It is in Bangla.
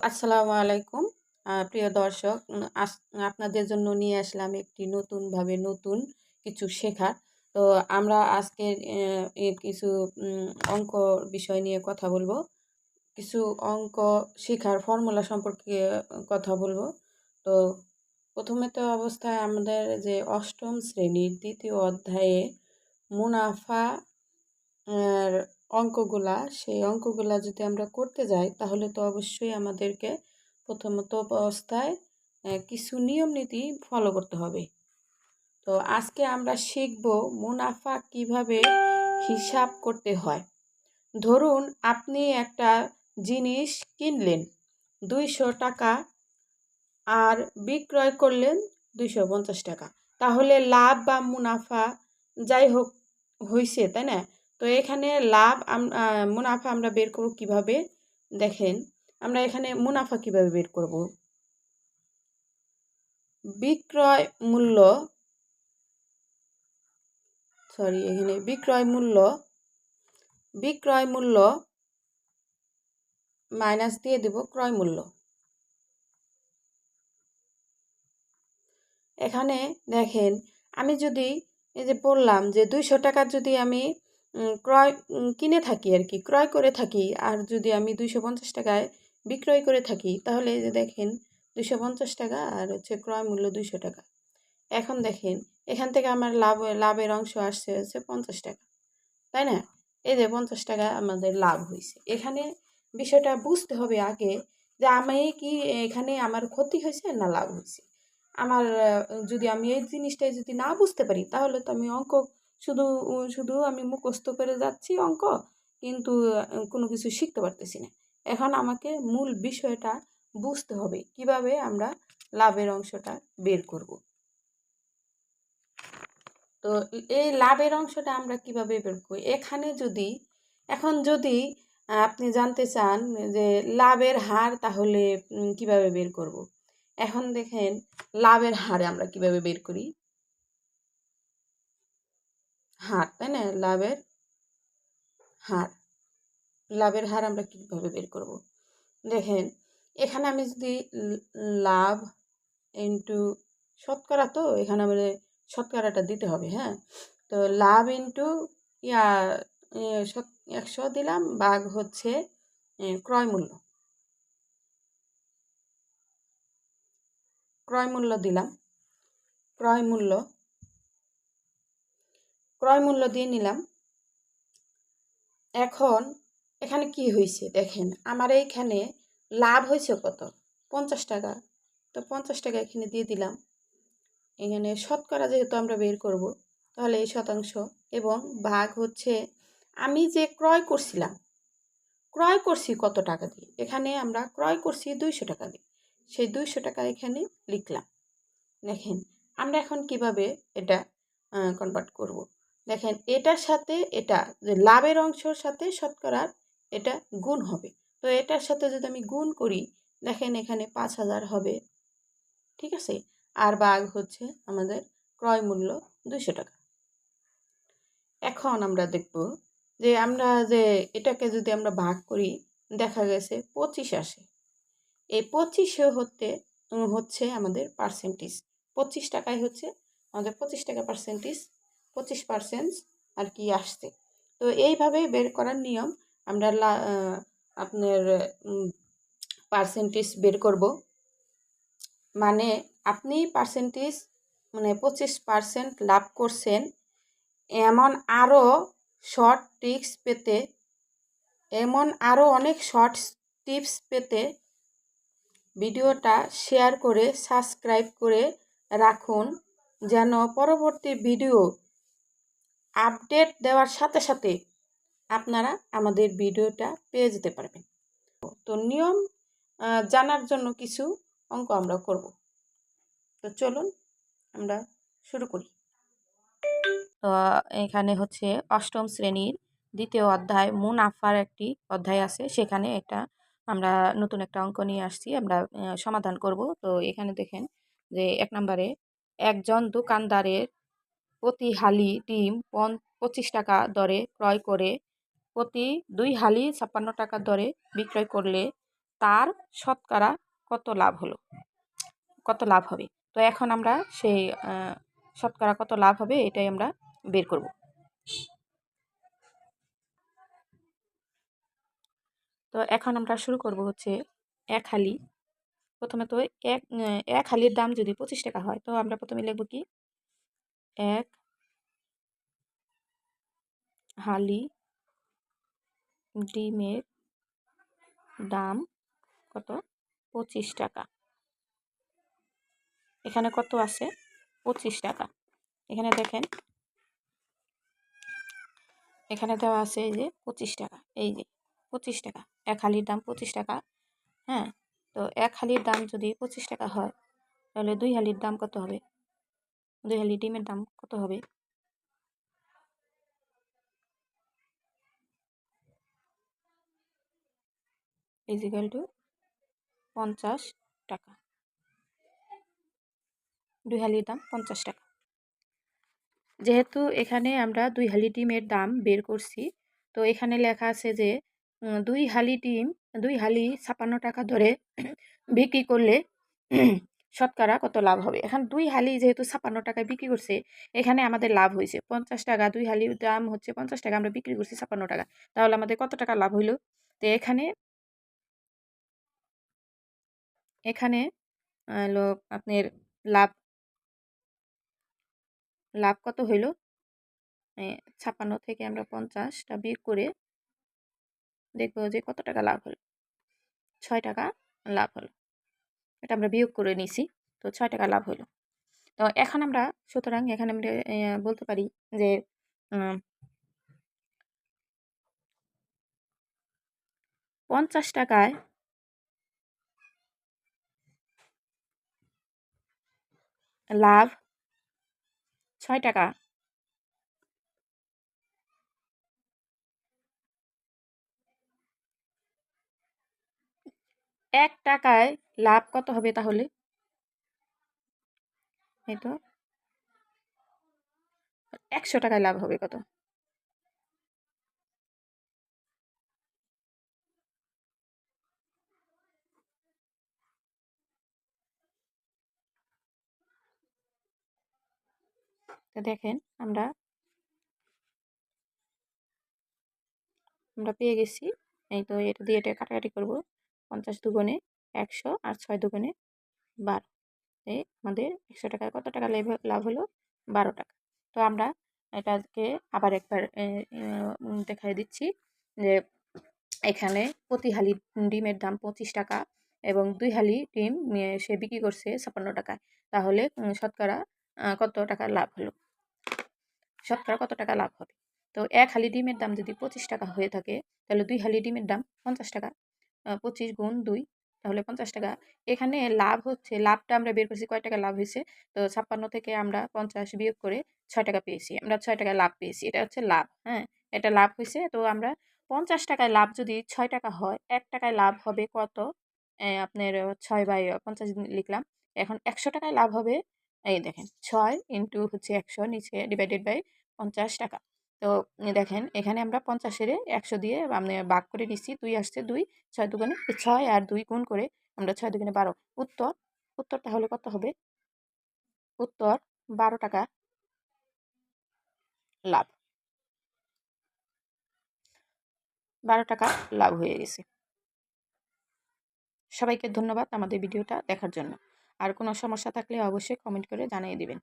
আসসালামু আলাইকুম। প্রিয় দর্শক আপনাদের জন্য নিয়ে আসলাম একটি নতুনভাবে নতুন কিছু শেখার। তো আমরা আজকে কিছু অঙ্ক বিষয় নিয়ে কথা বলব। কিছু অঙ্ক শেখার ফর্মুলা সম্পর্কে কথা বলব। তো প্রথমে তো অবস্থায় আমাদের যে অষ্টম শ্রেণির দ্বিতীয় অধ্যায়ে মুনাফা অঙ্কগুলা, সেই অঙ্কগুলা যদি আমরা করতে যাই, তাহলে তো অবশ্যই আমাদেরকে প্রথমত অবস্থায় কিছু নিয়ম নীতি ফলো করতে হবে। তো আজকে আমরা শিখব মুনাফা কীভাবে হিসাব করতে হয়। ধরুন আপনি একটা জিনিস কিনলেন, দুইশো টাকা আর বিক্রয় করলেন দুইশো পঞ্চাশ টাকা। তাহলে লাভ বা মুনাফা যাই হোক হয়েছে তাই না? তো এখানে লাভ মুনাফা আমরা বের করব কীভাবে? দেখেন, আমরা এখানে মুনাফা কীভাবে বের করব? বিক্রয় মূল্য সরি এখানে বিক্রয় মূল্য বিক্রয় মূল্য মাইনাস দিয়ে দেব ক্রয় মূল্য। এখানে দেখেন, আমি যদি এই যে বললাম যে দুইশো টাকার যদি আমি ক্রয় কিনে থাকি আর কি ক্রয় করে থাকি। আর যদি আমি দুইশো পঞ্চাশ টাকায় বিক্রয় করে থাকি, তাহলে যে দেখেন, দুইশো পঞ্চাশ টাকা আর হচ্ছে ক্রয় মূল্য দুইশো টাকা। এখন দেখেন, এখান থেকে আমার লাভ, লাভের অংশ আসছে হচ্ছে পঞ্চাশ টাকা, তাই না? এই যে পঞ্চাশ টাকা আমাদের লাভ হয়েছে এখানে বিষয়টা বুঝতে হবে আগে যে আমি কি এখানে আমার ক্ষতি হয়েছে না লাভ হয়েছে আমার যদি আমি এই জিনিসটাই যদি না বুঝতে পারি, তাহলে তো আমি অঙ্ক শুধু শুধু আমি মুখস্থ করে যাচ্ছি অঙ্ক, কিন্তু কোনো কিছু শিখতে পারতেছি না। এখন আমাকে মূল বিষয়টা বুঝতে হবে, কীভাবে আমরা লাভের অংশটা বের করব। তো, এই লাভের অংশটা আমরা কীভাবে বের করি এখানে যদি, এখন যদি আপনি জানতে চান যে লাভের হার তাহলে কীভাবে বের করব? এখন দেখেন, লাভের হারে আমরা কীভাবে বের করি? হার, তাই না? লাভের হার। লাভের হার আমরা কীভাবে বের করব? দেখেন, এখানে আমি যদি লাভ ইন্টু শতকরা, তো এখানে আমাদের শতকরাটা দিতে হবে হ্যাঁ? তো লাভ ইন্টু ইয়া একশো দিলাম, বাঘ হচ্ছে ক্রয় মূল্য। ক্রয় মূল্য দিলাম। ক্রয় মূল্য ক্রয় মূল্য দিয়ে নিলাম। এখন এখানে কি হয়েছে দেখেন, আমার এইখানে লাভ হয়েছে কত? পঞ্চাশ টাকা। তো পঞ্চাশ টাকা এখানে দিয়ে দিলাম। এখানে শতকরা যেহেতু আমরা বের করব, তাহলে এই শতাংশ এবং ভাগ হচ্ছে আমি যে ক্রয় করছিলাম, ক্রয় করছি কত টাকা দিয়ে? এখানে আমরা ক্রয় করছি দুইশো টাকা দিয়ে। সেই দুইশো টাকা এখানে লিখলাম। দেখেন, আমরা এখন কীভাবে এটা কনভার্ট করব? দেখেন এটার সাথে এটা যে লাভের অংশের সাথে শতকরার এটা গুণ হবে। তো এটার সাথে যদি আমি গুণ করি, দেখেন এখানে পাঁচ হাজার হবে, ঠিক আছে? আর বাঘ হচ্ছে আমাদের ক্রয় মূল্য দুইশো টাকা। এখন আমরা দেখব যে আমরা যে এটাকে যদি আমরা ভাগ করি, দেখা গেছে পঁচিশ আসে। এই পঁচিশে হতে, হচ্ছে আমাদের পার্সেন্টেজ পঁচিশ টাকায় হচ্ছে আমাদের পঁচিশ টাকা পার্সেন্টেজ পঁচিশ পার্সেন্ট আর কি আসছে। তো এইভাবে বের করার নিয়ম। আমরা আপনার পার্সেন্টেজ বের করব। মানে আপনি পার্সেন্টেজ মানে পঁচিশ পার্সেন্ট লাভ করছেন, এমন আরও শর্ট টিপস পেতে, এমন আরও অনেক শর্ট টিপস পেতে ভিডিওটা শেয়ার করে সাবস্ক্রাইব করে রাখুন, যেন পরবর্তী ভিডিও আপডেট দেওয়ার সাথে সাথে আপনারা আমাদের ভিডিওটা পেয়ে যেতে পারবেন। তো নিয়ম জানার জন্য কিছু অঙ্ক আমরা করব। তো চলুন আমরা শুরু করি। তো এখানে হচ্ছে অষ্টম শ্রেণির দ্বিতীয় অধ্যায় মুনাফার একটি অধ্যায় আছে। সেখানে একটা আমরা নতুন একটা অঙ্ক নিয়ে আসছি। আমরা সমাধান করব। তো এখানে দেখেন যে এক নম্বরে, একজন দোকানদারের প্রতি হালি ডিম পন পঁচিশ টাকা দরে ক্রয় করে, প্রতি দুই হালি ছাপ্পান্ন টাকা দরে বিক্রয় করলে তার শতকরা কত লাভ হলো? কত লাভ হবে? তো এখন আমরা সেই শতকরা কত লাভ হবে এটাই আমরা বের করব। তো এখন আমরা শুরু করব হচ্ছে এক হালি। প্রথমে তো এক এক হালির দাম যদি পঁচিশ টাকা হয়, তো আমরা প্রথমে লিখব কি? এক হালি, ডিমের দাম কত? পঁচিশ টাকা। এখানে কত আছে? পঁচিশ টাকা। এখানে দেখেন। এখানে দেওয়া আছে এই যে পঁচিশ টাকা। এই যে পঁচিশ টাকা। এক হালির দাম পঁচিশ টাকা। হ্যাঁ? তো এক হালির দাম যদি পঁচিশ টাকা হয়, তাহলে দুই হালির দাম কত হবে? দুই হালি ডিমের দাম কত হবে? ইজিক্যাল টু পঞ্চাশ টাকা। দুই হালির দাম পঞ্চাশ টাকা। যেহেতু এখানে আমরা দুই হালি ডিমের দাম বের করছি, তো এখানে লেখা আছে যে দুই হালি ডিম দুই হালি ছাপান্ন টাকা ধরে বিক্রি করলে শতকরা কত লাভ হবে? এখন দুই হালি যেহেতু ছাপান্ন টাকায় বিক্রি করছে, এখানে আমাদের লাভ হয়েছে। পঞ্চাশ টাকা, দুই হালির দাম হচ্ছে পঞ্চাশ টাকা, আমরা বিক্রি করছি ছাপান্ন টাকা। তাহলে আমাদের কত টাকা লাভ হইল? তো এখানে এখানে হলো আপনার লাভ লাভ কত হইল? ছাপ্পান্ন থেকে আমরা পঞ্চাশটা বিয়োগ করে দেখব যে কত টাকা লাভ হলো? ছয় টাকা লাভ হলো। এটা আমরা বিয়োগ করে নিছি। তো ছয় টাকা লাভ হলো তো এখন আমরা, সুতরাং এখানে আমরা বলতে পারি যে পঞ্চাশ টাকায় লাভ ছয় টাকা এক টাকায় লাভ কত হবে তাহলে? এই তো। একশো টাকায় লাভ হবে কত? দেখেন আমরা আমরা পেয়ে গেছি। এই তো এটা দিয়ে এটা কাটাকাটি করব। পঞ্চাশ দুগুণে একশো আর ছয় দুগুণে বারো। এই আমাদের একশো টাকায় কত টাকা লাভ লাভ হলো? বারো টাকা। তো আমরা এটাকে আবার একবার দেখাই দিচ্ছি যে এখানে প্রতি হালি ডিমের দাম পঁচিশ টাকা এবং দুই হালি ডিম সে বিক্রি করছে ছাপ্পান্ন টাকায়। তাহলে শতকরা কত টাকা লাভ হলো? শতকরা কত টাকা লাভ হবে? তো এক হালি ডিমের দাম যদি পঁচিশ টাকা হয়ে থাকে, তাহলে দুই হালি ডিমের দাম পঞ্চাশ টাকা। পঁচিশ গুণ দুই, তাহলে পঞ্চাশ টাকা। এখানে লাভ হচ্ছে, লাভটা আমরা বের করছি কয় টাকা লাভ হয়েছে? তো ছাপ্পান্ন থেকে আমরা পঞ্চাশ বিয়োগ করে ছয় টাকা পেয়েছি, আমরা ছয় টাকা লাভ পেয়েছি, এটা হচ্ছে লাভ হ্যাঁ? এটা লাভ হয়েছে, তো আমরা পঞ্চাশ টাকায় লাভ যদি ছয় টাকা হয়, এক টাকায় লাভ হবে কত? আপনার ছয় বাই পঞ্চাশ লিখলাম, এখন একশো টাকায় লাভ হবে, এই দেখেন, ছয় ইন্টু হচ্ছে একশো, নিচে ডিভাইডেড বাই পঞ্চাশ টাকা। তো দেখেন, এখানে আমরা পঞ্চাশের একশো দিয়ে আমি ভাগ করে নিচ্ছি, দুই আসছে দুই, ছয় দুগুণে ছয় আর দুই গুণ করে আমরা ছয় দুগুণে বারো। উত্তর উত্তর তাহলে কত হবে? উত্তর বারো টাকা লাভ। বারো টাকা লাভ হয়ে গেছে। সবাইকে ধন্যবাদ আমাদের ভিডিওটা দেখার জন্য। আর কোনো সমস্যা থাকলে অবশ্যই কমেন্ট করে জানিয়ে দিবেন।